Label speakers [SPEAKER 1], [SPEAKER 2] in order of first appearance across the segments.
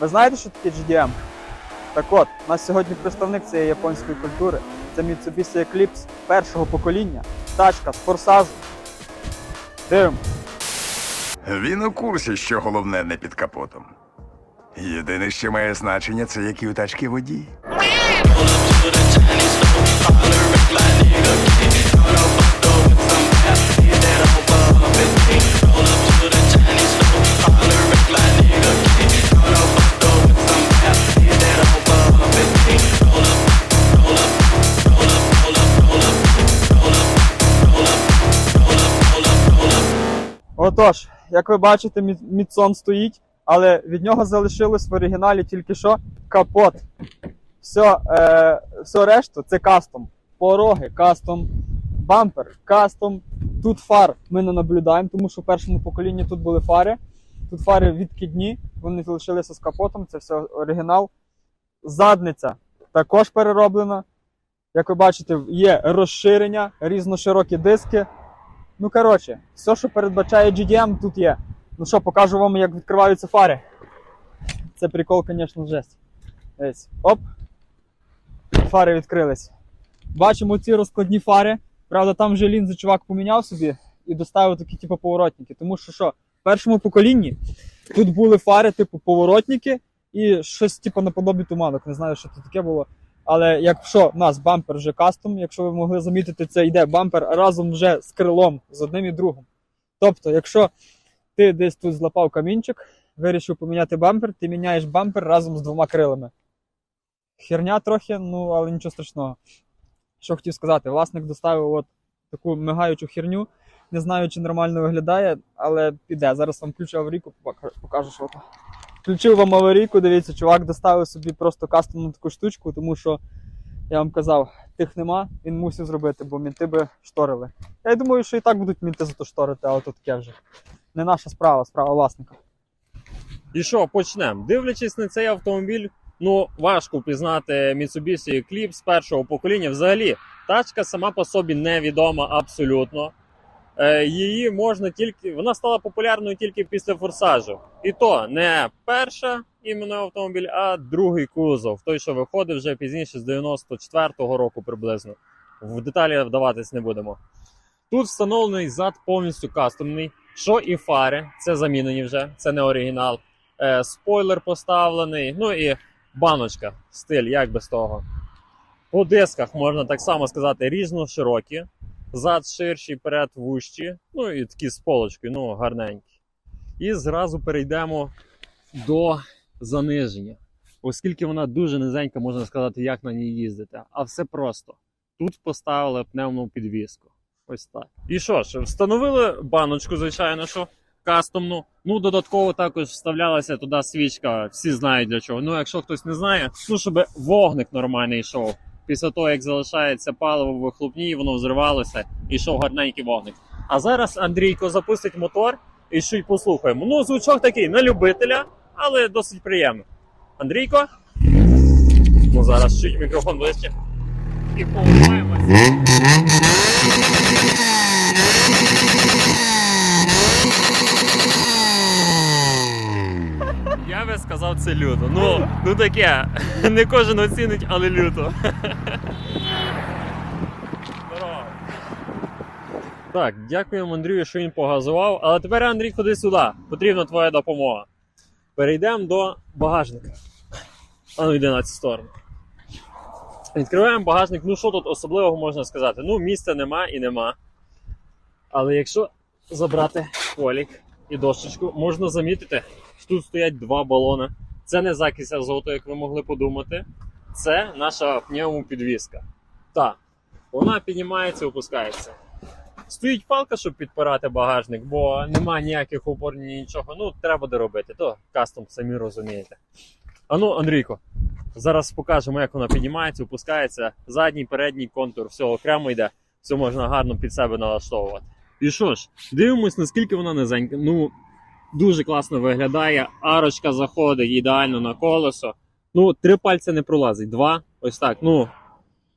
[SPEAKER 1] Ви знаєте, що таке GDM? Так от, у нас сьогодні представник цієї японської культури. Це Mitsubishi Eclipse першого покоління. Тачка з форсажу. Дивимо.
[SPEAKER 2] Він у курсі, що головне не під капотом. Єдине, що має значення, це які у тачки водій.
[SPEAKER 1] Отож, як ви бачите, Мі- Мітсон стоїть, але від нього залишилось в оригіналі тільки що капот. Все, е, все решту це кастом. Пороги, кастом, бампер, кастом. Тут фар ми не наблюдаємо, тому що в першому поколінні тут були фари. Тут фари відкидні, вони залишилися з капотом, це все оригінал. Задниця також перероблена. Як ви бачите, є розширення, різноширокі диски. Ну, коротше, все, що передбачає GDM, тут є. Ну що, покажу вам, як відкриваються фари. Це прикол, звісно, жесть. Ось. Оп. Фари відкрились. Бачимо ці розкладні фари. Правда, там вже лінзи чувак поміняв собі і доставив такі, типу, поворотники. Тому що що, в першому поколінні тут були фари, типу, поворотники і щось, типу, наподобі туманок. Не знаю, що це таке було. Але якщо у нас бампер вже кастом, якщо ви могли замітити, це йде бампер разом вже з крилом, з одним і другим. Тобто, якщо ти десь тут злапав камінчик, вирішив поміняти бампер, ти міняєш бампер разом з двома крилами. Херня трохи, ну але нічого страшного. Що хотів сказати, власник доставив от таку мигаючу херню. Не знаю, чи нормально виглядає, але піде. Зараз вам включу аварійку, пока- покажу, що то. Включив вам аварійку, дивіться, чувак доставив собі просто кастомну таку штучку, тому що я вам казав, тих нема, він мусив зробити, бо мінти би шторили. Я думаю, що і так будуть мінти за то шторити, а от таке вже. Не наша справа, справа власника.
[SPEAKER 3] І що, почнемо. Дивлячись на цей автомобіль, ну важко впізнати Mitsubishi Eclipse першого покоління. Взагалі, тачка сама по собі невідома абсолютно. Е, її можна тільки. Вона стала популярною тільки після форсажу. І то не перша іменно автомобіль, а другий кузов. Той, що виходив вже пізніше з 94-го року приблизно. В деталі вдаватись не будемо. Тут встановлений зад повністю кастомний. Що і фари, це замінені вже, це не оригінал е, спойлер поставлений, ну і баночка, стиль, як без того. По дисках можна так само сказати, різно широкі, зад ширший, перед вущі, ну і такі з полочкою, ну гарненькі. І зразу перейдемо до заниження. Оскільки вона дуже низенька, можна сказати, як на ній їздити. А все просто. Тут поставили пневму підвіску. Ось так. І що ж, встановили баночку, звичайно, що кастомну. Ну, додатково також вставлялася туди свічка. Всі знають для чого. Ну, якщо хтось не знає, ну щоб вогник нормальний йшов. Після того, як залишається паливо в вихлопні, воно взривалося, і йшов гарненький вогник. А зараз Андрійко запустить мотор і щось послухаємо. Ну, звучок такий на любителя, але досить приємно. Андрійко. Ну, зараз чуть мікрофон ближче. І повертаємося. Сказав, це люто. Ну, ну таке. Не кожен оцінить, але люто. Так, дякуємо Андрію, що він погазував. Але тепер, Андрій, ходи сюди. Потрібна твоя допомога. Перейдемо до багажника. А ну йди на цю сторону. Відкриваємо багажник. Ну що тут особливого можна сказати? Ну, місця нема і нема. Але якщо забрати колік і дощечку, можна замітити, що тут стоять два балони. Це не закись азоту, як ви могли подумати. Це наша пневмопідвізка. Так, вона піднімається і опускається. Стоїть палка, щоб підпирати багажник, бо немає ніяких опор, ні нічого. Ну, треба доробити. То кастом самі розумієте. А ну, Андрійко, зараз покажемо, як вона піднімається, опускається. Задній, передній контур, все окремо йде. Все можна гарно під себе налаштовувати. І що ж, дивимось, наскільки вона низенька. Ну, дуже класно виглядає. Арочка заходить ідеально на колесо. Ну, три пальця не пролазить. Два. Ось так. Ну,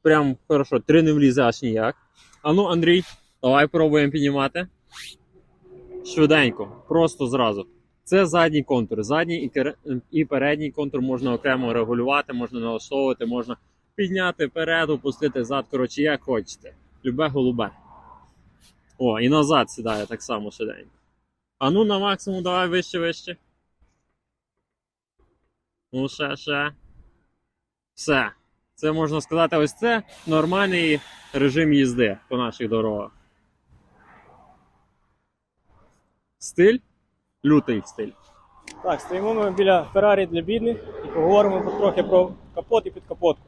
[SPEAKER 3] прям хорошо, три не влізе аж ніяк. А ну, Андрій, давай пробуємо піднімати. Швиденько, просто зразу. Це задній контур. Задній і, передній контур можна окремо регулювати, можна налаштовувати, можна підняти вперед, опустити зад. Коротше, як хочете. Любе голубе. О, і назад сідає так само швиденько. А ну на максимум давай вище, вище. Ну, ще, ще. Все. Це можна сказати, ось це нормальний режим їзди по наших дорогах. Стиль? Лютий стиль.
[SPEAKER 4] Так, стоїмо ми біля Феррарі для бідних і поговоримо трохи про капот і підкапотку.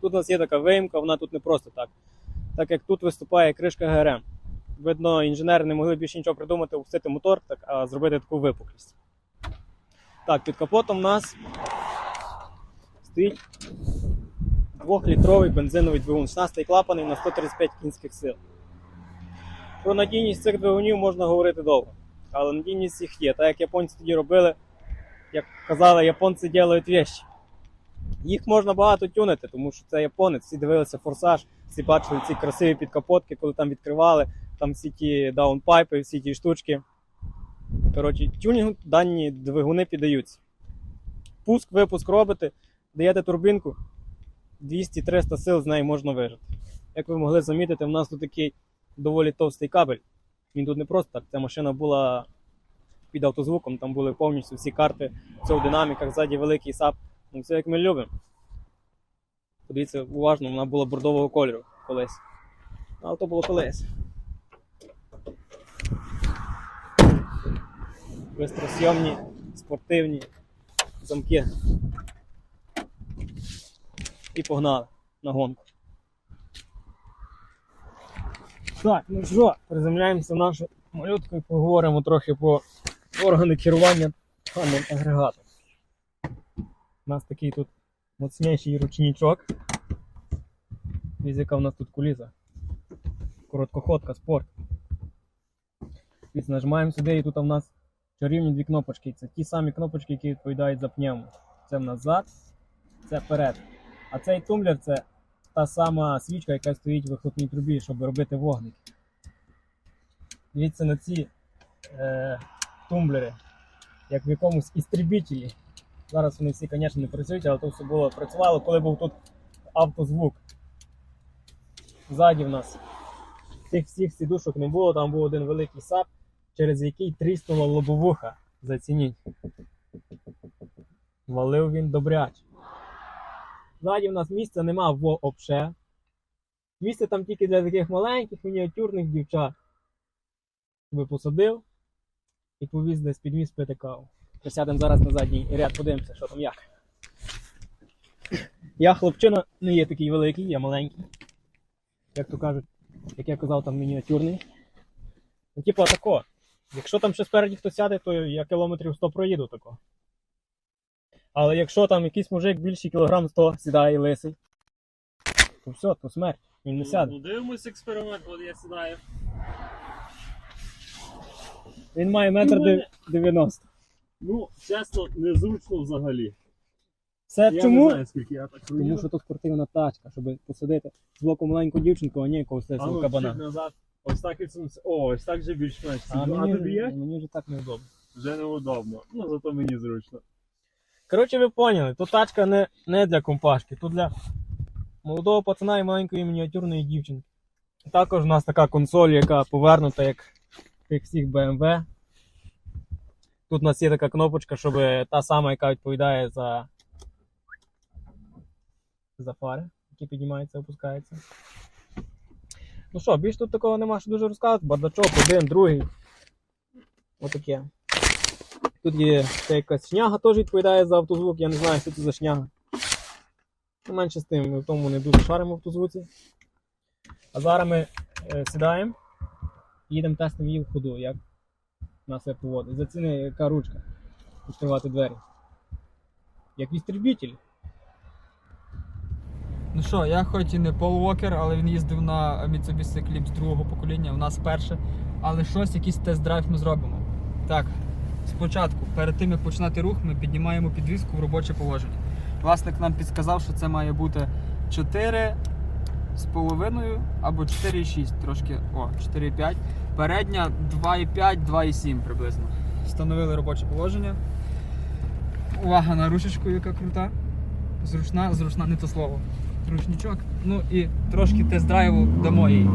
[SPEAKER 4] Тут у нас є така виїмка, вона тут не просто так. Так як тут виступає кришка ГРМ. Видно, інженери не могли більше нічого придумати, опустити мотор, так, а зробити таку випуклість. Так, під капотом у нас стоїть 2-літровий бензиновий двигун, 16 клапаний на 135 кінських сил. Про надійність цих двигунів можна говорити довго але надійність їх є. Так як японці тоді робили, як казали, японці ділають вещі. Їх можна багато тюнити, тому що це японець, всі дивилися форсаж, всі бачили ці красиві підкапотки, коли там відкривали, там всі ті даунпайпи, всі ті штучки. Коротше, тюнінгу дані двигуни піддаються. Пуск, випуск робите, даєте турбінку, 200-300 сил з неї можна вижити. Як ви могли замітити, в нас тут такий доволі товстий кабель. Він тут не просто так. Ця машина була під автозвуком, там були повністю всі карти, все в динаміках, ззаді великий сап. Ну, все як ми любимо. Подивіться уважно, вона була бордового кольору колись. Але то було колись. Бистросйомні, спортивні замки. І погнали на гонку. Так, ну що, приземляємося в нашу малютку і поговоримо трохи по органи керування даним агрегатом. У нас такий тут моцніший ручничок. Яка у нас тут куліза. Короткоходка, спорт. Нажимаємо сюди і тут у нас чарівні дві кнопочки. Це ті самі кнопочки, які відповідають за пневму. Це в нас зад, це вперед. А цей тумблер це та сама свічка, яка стоїть в вихлопній трубі, щоб робити вогник. Дивіться на ці е, тумблери, як в якомусь істребітелі. Зараз вони всі, звісно, не працюють, але то все було працювало, коли був тут автозвук. Ззаді в нас тих всіх сідушок не було, там був один великий сап, через який тріснула лобовуха. Зацініть. Валив він добряч. Ззаді в нас місця нема вообще. Місце там тільки для таких маленьких мініатюрних дівчат. Би посадив і повіз десь підвіз пити каву. Присядемо зараз на задній ряд, подивимося, що там як. Я хлопчина не є такий великий, я маленький. Як то кажуть, як я казав, там мініатюрний. Ну, типу, тако. Якщо там ще спереді хтось сяде, то я кілометрів 100 проїду тако. Але якщо там якийсь мужик більше кілограм 100 сідає лисий, то все, то смерть. Він не сяде.
[SPEAKER 3] Ну, дивимось експеримент, от я сідаю.
[SPEAKER 4] Він має метр
[SPEAKER 3] Ну, мене-
[SPEAKER 4] 90.
[SPEAKER 3] Ну, чесно, незручно взагалі.
[SPEAKER 4] Це
[SPEAKER 3] Я не
[SPEAKER 4] чому?
[SPEAKER 3] знаю, скільки я так
[SPEAKER 4] Тому що то спортивна тачка, щоб посадити з боку маленьку дівчинку, а не якогось
[SPEAKER 3] а
[SPEAKER 4] лисого
[SPEAKER 3] ну,
[SPEAKER 4] кабана.
[SPEAKER 3] чуть назад. Ось так відсунувся. О, ось так же більш-менш.
[SPEAKER 4] А
[SPEAKER 3] А,
[SPEAKER 4] мені,
[SPEAKER 3] тобі є?
[SPEAKER 4] мені вже так неудобно.
[SPEAKER 3] Вже неудобно. Ну, зато мені зручно.
[SPEAKER 4] Коротше, ви поняли, то тачка не, не для компашки, то для молодого пацана і маленької мініатюрної дівчинки. Також у нас така консоль, яка повернута, як тих всіх BMW. Тут у нас є така кнопочка, щоб та сама, яка відповідає за, за фари, які піднімаються і опускаються. Ну що, більш тут такого нема що дуже розказувати. Бардачок, один, другий. Отаке. Тут є ще якась шняга, теж відповідає за автозвук, я не знаю, що це за шняга. Ну, менше з тим, ми в тому не дуже шаримо в автозвуці. А зараз ми е, сідаємо їдемо тестимо її в ходу, як нас поводить. Заціни, яка ручка відкривати двері. Як істребітель.
[SPEAKER 1] Ну що, я хоч і не Пол Уокер, але він їздив на Mitsubishi Eclipse другого покоління, у нас перше. Але щось, якийсь тест-драйв ми зробимо. Так, спочатку, перед тим як починати рух, ми піднімаємо підвіску в робоче положення. Власник нам підказав, що це має бути 4 з половиною або 4,6, трошки, о, 4,5. Передня 2,5, 2,7 приблизно. встановили робоче положення. Увага на ручечку, яка крута. Зручна, зручна, не то слово. Ручничок. Ну і трошки тест-драйву дамо їй.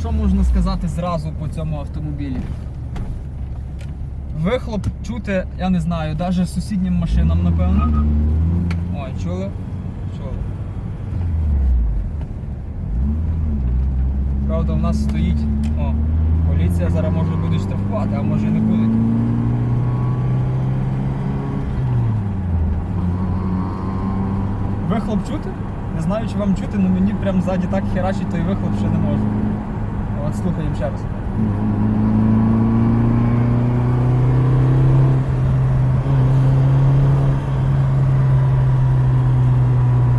[SPEAKER 1] Що можна сказати зразу по цьому автомобілі? Вихлоп чути, я не знаю, навіть сусіднім машинам, напевно. Ой, чули? Чули. Правда, у нас стоїть. О, поліція зараз може буде штрафувати, а може і не будуть. Вихлоп чути? Не знаю, чи вам чути, але мені прям ззаді так херачить той вихлоп, що не можу. От слухаємо ще раз.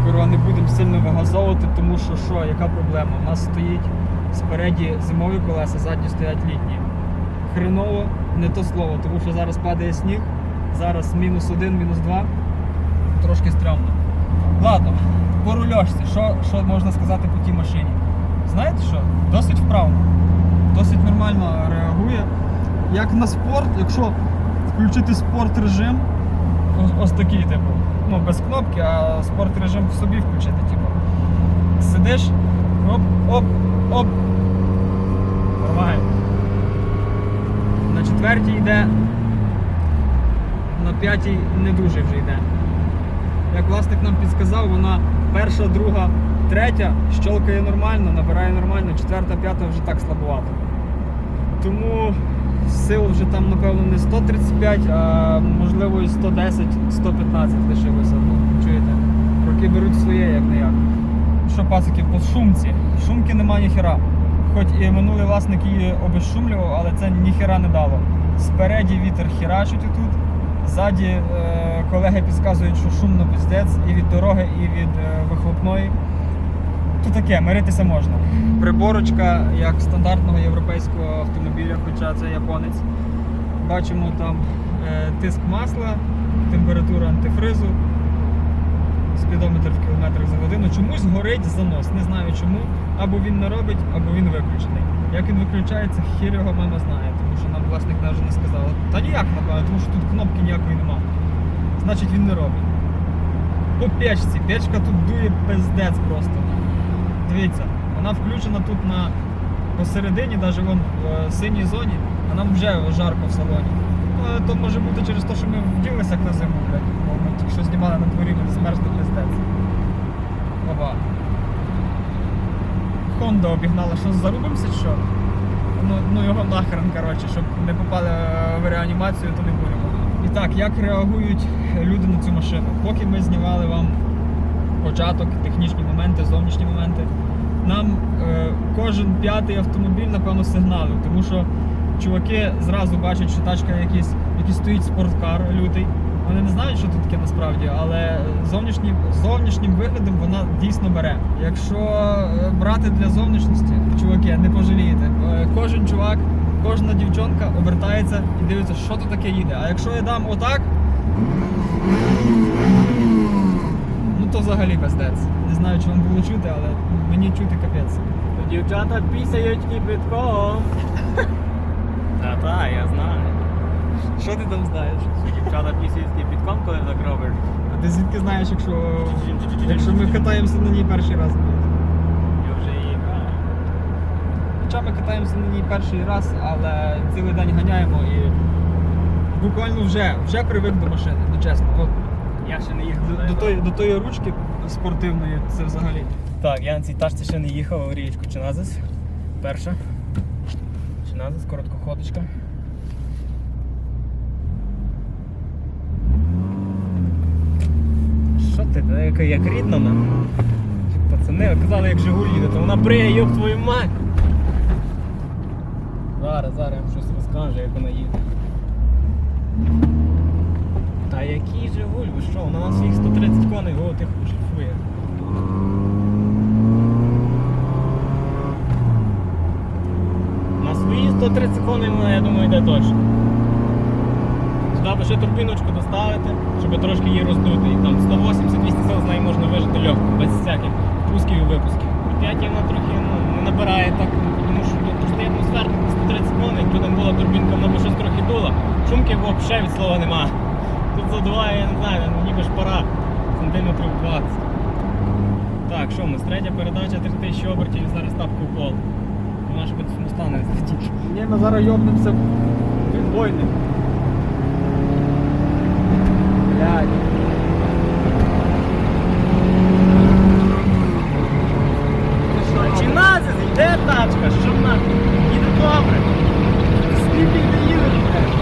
[SPEAKER 1] Курва, не будемо сильно вигазовувати, тому що що, яка проблема? У нас стоїть спереді зимові колеса, задні стоять літні. Хреново, не то слово, тому що зараз падає сніг, зараз мінус один, мінус два. Трошки стрьомно. Ладно, по рульошці, що, що можна сказати по тій машині? Знаєте що? Досить вправно, досить нормально реагує. Як на спорт, якщо включити спорт режим, ось, такий, типу, ну без кнопки, а спорт режим в собі включити, типу. Сидиш, оп, оп, оп. Нормально. На четвертій йде, на п'ятій не дуже вже йде. Як власник нам підсказав, вона перша, друга, третя щолкає нормально, набирає нормально, четверта, п'ята вже так слабувато. Тому сил вже там, напевно, не 135, а можливо і 110, 115 лишилося. Ну, чуєте? Роки беруть своє, як не як. Що пацики, по шумці. Шумки нема ніхера. Хоч і минулий власник її обезшумлював, але це ніхера не дало. Спереді вітер херачить отут. Ззаді е, колеги підказують, що шумно піздець і від дороги, і від е, вихлопної. То таке, миритися можна. Приборочка як стандартного європейського автомобіля, хоча це японець. Бачимо там е, тиск масла, температура антифризу, спідометр в кілометрах за годину. Чомусь горить занос. Не знаю чому. Або він не робить, або він виключений. Як він виключається, хір його мама знає, тому що нам власник навіть не сказав. Та ніяк, напевно, тому що тут кнопки ніякої нема. Значить він не робить. По печці. Печка тут дує пиздець просто. Дивіться, вона включена тут на посередині, навіть вон в е, синій зоні, а нам вже жарко в салоні. Ну, то може бути через те, що ми вділися на зиму, блядь. Бо ми тільки що знімали на дворі, змерзли пиздець. Оба. Хонда обігнала, що зарубимося що? Ну, ну його нахрен, коротше, щоб не попали е, в реанімацію, то не будемо. І так, як реагують люди на цю машину? Поки ми знімали вам початок, технічні моменти, зовнішні моменти, нам е, кожен п'ятий автомобіль, напевно, сигналив, тому що чуваки зразу бачать, що тачка якийсь, який стоїть спорткар лютий. Вони не знають, що тут таке насправді, але зовнішнім, зовнішнім виглядом вона дійсно бере. Якщо е, брати для зовнішності, чуваки, не пожалієте. Е, Кожен чувак, кожна дівчонка обертається і дивиться, що тут таке їде. А якщо я дам отак, ну то взагалі пиздець. Не знаю, чи вам було чути, але мені чути капець.
[SPEAKER 4] Дівчата пісяють кипятком. Та та, я знаю.
[SPEAKER 1] Що ти там знаєш?
[SPEAKER 4] Що дівчата пісяють кипятком, коли так робиш.
[SPEAKER 1] А ти звідки знаєш, якщо, якщо ми катаємося на ній перший раз?
[SPEAKER 4] Я вже її брав.
[SPEAKER 1] Хоча ми катаємося на ній перший раз, але цілий день ганяємо і буквально вже, вже привик до машини, ну чесно. От,
[SPEAKER 4] Я ще не їхав.
[SPEAKER 1] до, до, тої, до тої ручки спортивної це взагалі.
[SPEAKER 4] Так, я на цій тачці ще не їхав у річку Чиназис. Перша. Чиназис, короткоходочка. Що ти, та як, як рідна нам? Пацани казали, як Жигуль їде, то вона бриє, йоб твою мать! Зараз, зараз я вам щось розкаже, як вона їде. Та який Жигуль, ви що, на своїх 130 коней, о, тихо шліфує. На свої 130 коней вона, я думаю, йде точно. Сюди би ще турбіночку доставити, щоб трошки її роздути. І там 180-200 сил з неї можна вижити легко, без всяких пусків і випусків. 125 вона трохи ну, не набирає так, тому що тут атмосферник на 130 км, якби там була турбінка, вона дула. Шумки взагалі від слова нема. Тут задуває, я не знаю, ну, ніби шпара сантиметрів 20. Так, що в нас? Третя передача 3000 обертів зараз ставка в пол. Вона ж не злетіть.
[SPEAKER 1] Ні, ми зараз йобнемося в відбойник. Блядь.
[SPEAKER 4] Чи назис, йде тачка, що нахуй? Їде добре.
[SPEAKER 1] Скільки ти їдеш?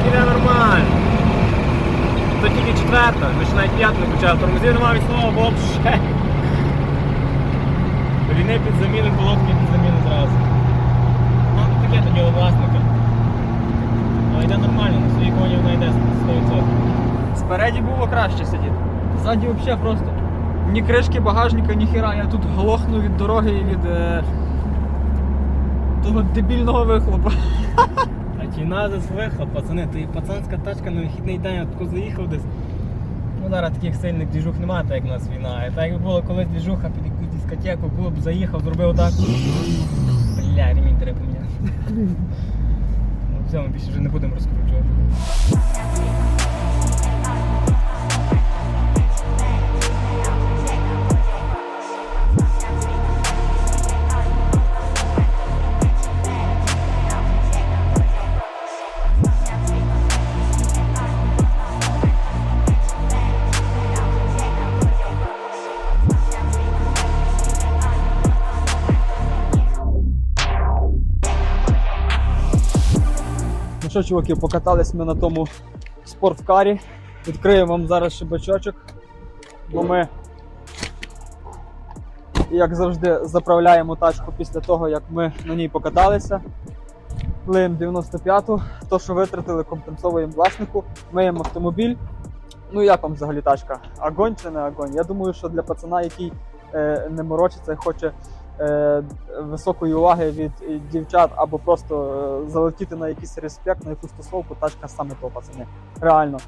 [SPEAKER 4] 140 іде нормально. То тільки четверта, ще навіть п'яту не почали. Тормозів немає від слова вообще. Ріни під заміну, колодки під заміну зразу. Ну, таке то діло власника. Але йде нормально, на своїй коні вона йде 100%.
[SPEAKER 1] Спереді було краще сидіти. Ззаді взагалі просто. Ні кришки багажника, ні хіра. Я тут глохну від дороги і від е... того дебільного вихлопа.
[SPEAKER 4] Чи назис вихлоп, пацани, то і пацанська тачка на вихідний день я тако заїхав десь. Ну зараз таких сильних двіжух немає, так як в нас війна. І так як було колись двіжуха під якусь дискотеку, клуб заїхав, зробив так. Бля, ремінь треба поміняти. Ну все, ми більше вже не будемо розкручувати.
[SPEAKER 1] Що, чуваки, покатались ми на тому спорткарі. Відкриємо вам зараз ще бачочок, бо ми, як завжди, заправляємо тачку після того, як ми на ній покаталися. Лиємо 95-ту, то, що витратили, компенсовуємо власнику, миємо автомобіль. Ну як вам взагалі тачка? Огонь чи не огонь? Я думаю, що для пацана, який е, не морочиться і хоче високої уваги від е, дівчат або просто е, залетіти на якийсь респект, на якусь тусовку, тачка саме то, пацани. Реально.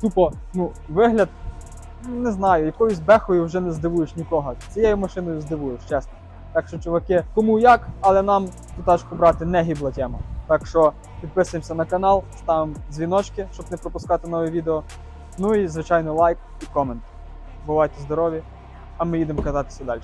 [SPEAKER 1] Тупо, ну, вигляд, не знаю, якоюсь бехою вже не здивуєш нікого. Цією машиною здивуєш, чесно. Так що, чуваки, кому як, але нам ту тачку брати не гібла тема. Так що підписуємося на канал, ставимо дзвіночки, щоб не пропускати нові відео. Ну і, звичайно, лайк і комент. Бувайте здорові, а ми їдемо кататися далі.